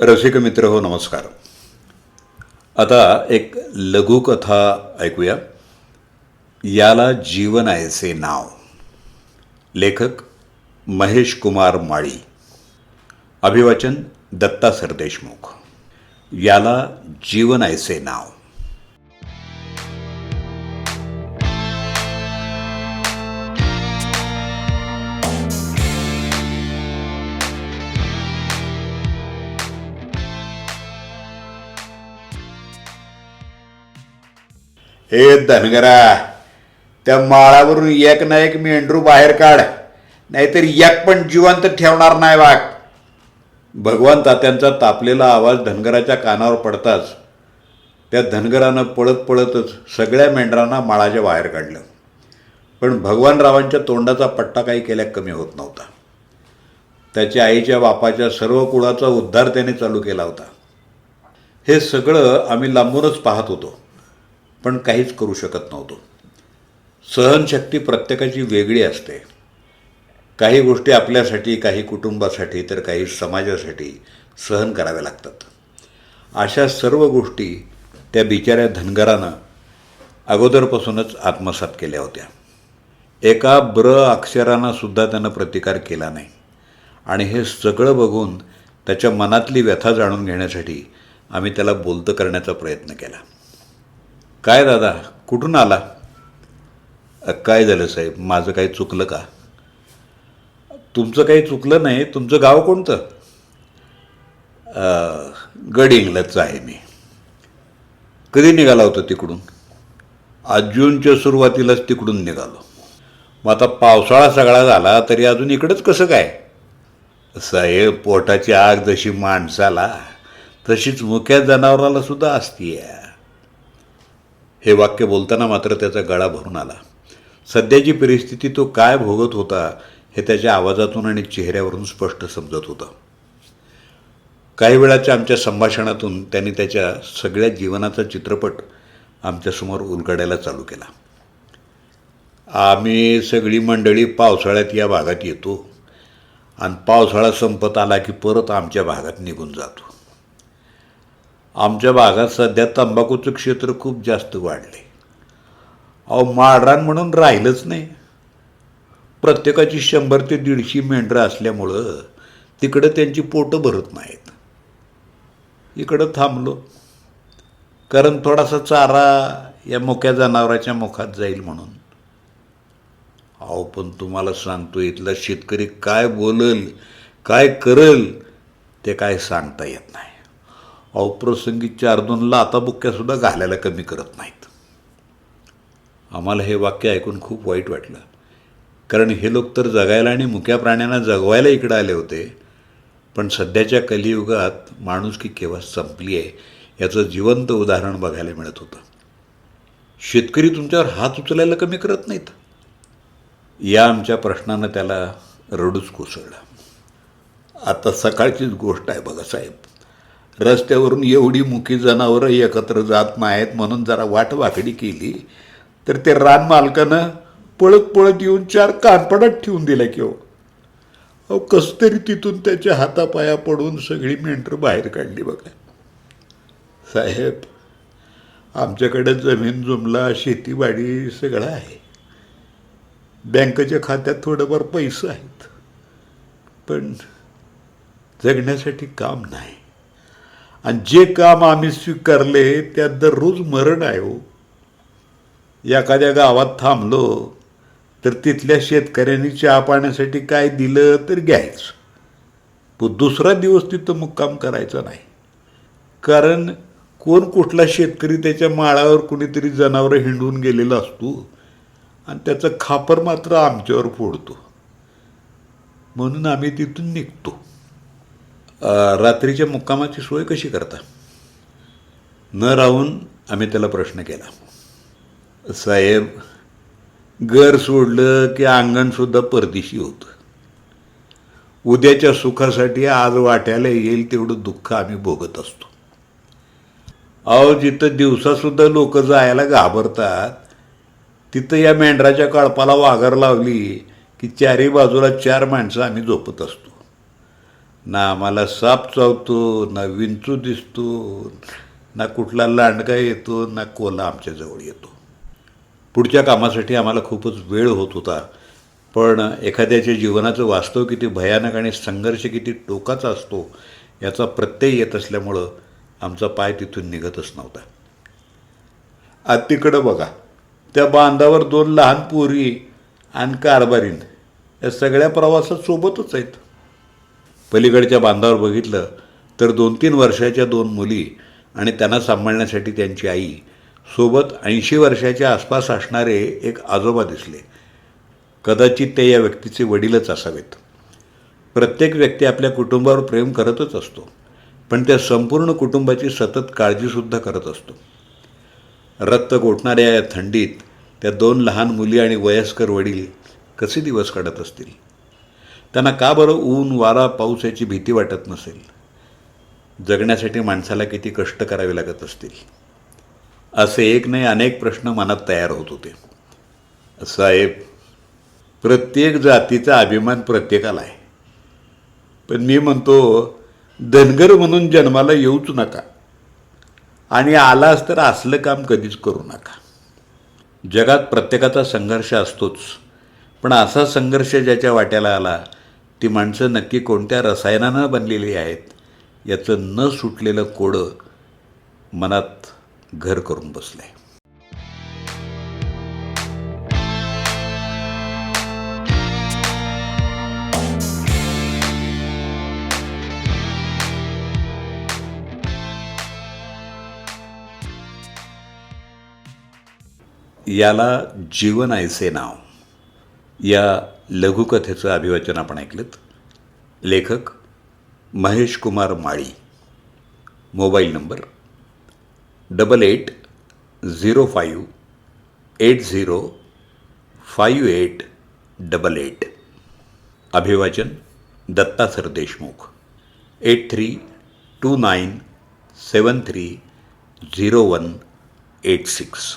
रसिक मित्र हो नमस्कार. आता एक लघुकथा ऐकूया. याला जीवन आहेचे नाव. लेखक महेश कुमार माळी. अभिवाचन दत्ता सरदेशमुख. याला जीवन आहेचे नाव. हे धनगरा त्या माळावरून एक ना एक मेंढरू बाहेर काढ. नाहीतर एक पण जिवंत ठेवणार नाही वाघ. भगवान तात्यांचा तापलेला आवाज धनगराच्या कानावर पडताच त्या धनगरानं पळत पळतच सगळ्या मेंढरांना माळाच्या बाहेर काढलं. पण भगवानरावांच्या तोंडाचा पट्टा काही केल्या कमी होत नव्हता. त्याच्या आईच्या बापाच्या सर्व कुळाचा उद्धार त्याने चालू केला होता. हे सगळं आम्ही लांबूनच पाहत होतो. पण काहीच करू शकत नव्हतो. सहनशक्ती प्रत्येकाची वेगळी असते. काही गोष्टी आपल्यासाठी काही कुटुंबासाठी तर काही समाजासाठी सहन कराव्या लागतात. अशा सर्व गोष्टी त्या बिचाऱ्या धनगरानं अगोदरपासूनच आत्मसात केल्या होत्या. एका ब्र अक्षरानं सुद्धा त्यानं प्रतिकार केला नाही. आणि हे सगळं बघून त्याच्या मनातली व्यथा जाणून घेण्यासाठी आम्ही त्याला बोलतं करण्याचा प्रयत्न केला. काय दादा कुठून आला? काय झालं साहेब? माझं काही चुकलं का? तुमचं काही चुकलं नाही तुमचं गाव कोणतं? "अ, गड आहे मी. कधी निघाला होता तिकडून? आज जूनच्या सुरुवातीलाच तिकडून निघालो. मग आता पावसाळा सगळा झाला तरी अजून इकडंच कसं काय? साहेब पोटाची आग जशी माणसाला तशीच मुख्या जनावराला सुद्धा असतीये. हे वाक्य बोलताना मात्र त्याचा गळा भरून आला. सध्याची परिस्थिती तो काय भोगत होता हे त्याच्या आवाजातून आणि चेहऱ्यावरून स्पष्ट समजत होतं. काही वेळाच्या आमच्या संभाषणातून त्यांनी त्याच्या सगळ्या जीवनाचा चित्रपट आमच्यासमोर उलगडायला चालू केला. आम्ही सगळी मंडळी पावसाळ्यात या भागात येतो. आणि पावसाळा संपत आला की परत आमच्या भागात निघून जातो. आमच्या भागात सध्या तंबाखूचं क्षेत्र खूप जास्त वाढले अहो माळरान म्हणून राहिलंच नाही. प्रत्येकाची शंभर ते दीडशे मेंढरं असल्यामुळं तिकडं त्यांची पोटं भरत नाहीत. इकडं थांबलो. कारण थोडासा चारा या मोक्या जनावराच्या मुखात जाईल म्हणून. अहो पण तुम्हाला सांगतो इथला शेतकरी काय बोलल काय करल ते काय सांगता येत नाही. अहो चार दोनला आता बुक्क्यासुद्धा घालायला कमी करत नाहीत. आम्हाला हे वाक्य ऐकून खूप वाईट वाटलं. कारण हे लोक तर जगायला आणि मुक्या प्राण्यांना जगवायला इकडं आले होते पण सध्याच्या कलियुगात माणूस की केव्हा संपली आहे याचं जिवंत उदाहरण बघायला मिळत होतं. शेतकरी तुमच्यावर हात उचलायला कमी करत नाहीत. या आमच्या प्रश्नानं त्याला रडूच कोसळलं. आता सकाळचीच गोष्ट आहे बघा साहेब. रस्त्यावरून एवढी मुकी जनावरं एकत्र जात नाहीत म्हणून जरा वाट वाकडी केली तर ते रान मालकानं पळत पळत येऊन चार कानपडात ठेवून दिल्या की हो. अहो कसं तरी तिथून त्याच्या हातापाया पडून सगळी मेंढरं बाहेर काढली बघा. साहेब आमच्याकडे जमीन जुमला शेतीवाडी सगळं आहे. बँकेच्या खात्यात थोडंफार पैसे आहेत. पण जगण्यासाठी काम नाही. आणि जे काम आम्ही स्वीकारले त्यात दररोज मरण आहे हो. एखाद्या गावात थांबलो तर तिथल्या शेतकऱ्यांनी चहा पाण्यासाठी काय दिलं तर घ्यायचं. पण दुसरा दिवस तिथं मुक्काम करायचा नाही. कारण कोण कुठला शेतकरी त्याच्या माळावर कुणीतरी जनावरं हिंडून गेलेला असतो आणि त्याचं खापर मात्र आमच्यावर फोडतो. म्हणून आम्ही तिथून निघतो. रात्रीच्या मुक्कामाची सोय कशी करता? न राहून आम्ही त्याला प्रश्न केला. साहेब घर सोडलं की अंगणसुद्धा परदेशी होतं. उद्याच्या सुखासाठी आज वाट्याला येईल तेवढं दुःख आम्ही भोगत असतो. अहो जिथं दिवसासुद्धा लोक जायला घाबरतात तिथं या मेंढराच्या कळपाला वाघर लावली की चारी बाजूला चार माणसं आम्ही झोपत असतो. ना आम्हाला साप चावतो ना विंचू दिसतो ना कुठला लांडगा येतो ना कोला आमच्याजवळ येतो. पुढच्या कामासाठी आम्हाला खूपच वेळ होत होता. पण एखाद्याच्या जीवनाचं वास्तव किती भयानक आणि संघर्ष किती टोकाचा असतो याचा प्रत्यय येत असल्यामुळं आमचा पाय तिथून निघतच नव्हता. आज तिकडं बघा. त्या बांधावर दोन लहान पोरी आणि कारभारीन या सगळ्या प्रवासात सोबतच आहेत. पलीकडच्या बांधावर बघितलं तर दोन तीन वर्षाच्या दोन मुली आणि त्यांना सांभाळण्यासाठी त्यांची आई सोबत ऐंशी वर्षाच्या आसपास असणारे एक आजोबा दिसले. कदाचित ते या व्यक्तीचे वडीलच असावेत. प्रत्येक व्यक्ती आपल्या कुटुंबावर प्रेम करतच असतो पण त्या संपूर्ण कुटुंबाची सतत काळजीसुद्धा करत असतो. रक्त गोठणाऱ्या या थंडीत त्या दोन लहान मुली आणि वयस्कर वडील कसे दिवस काढत असतील? त्यांना का बरं ऊन वारा पाऊस याची भीती वाटत नसेल? जगण्यासाठी माणसाला किती कष्ट करावे लागत असतील? असे एक नाही अनेक प्रश्न मनात तयार होत होते. साहेब प्रत्येक जातीचा अभिमान प्रत्येकाला आहे. पण मी म्हणतो धनगर म्हणून जन्माला येऊच नका. आणि आलास तर असलं काम कधीच करू नका. जगात प्रत्येकाचा संघर्ष असतोच. पण असा संघर्ष ज्याच्या वाट्याला आला ती माणसं नक्की कोणत्या रसायनानं बनलेली आहेत याचं न सुटलेलं कोडं मनात घर करून बसलं आहे याला जीवन ऐसे नाव. या लघुकथेचं अभिवाचन आपण ऐकलं लेखक Mahesh Kumar Mali. Mobile number double eight zero five eight zero five eight double eight. अभिवाचन Datta sir Deshmukh. Eight three two nine seven three zero one eight six.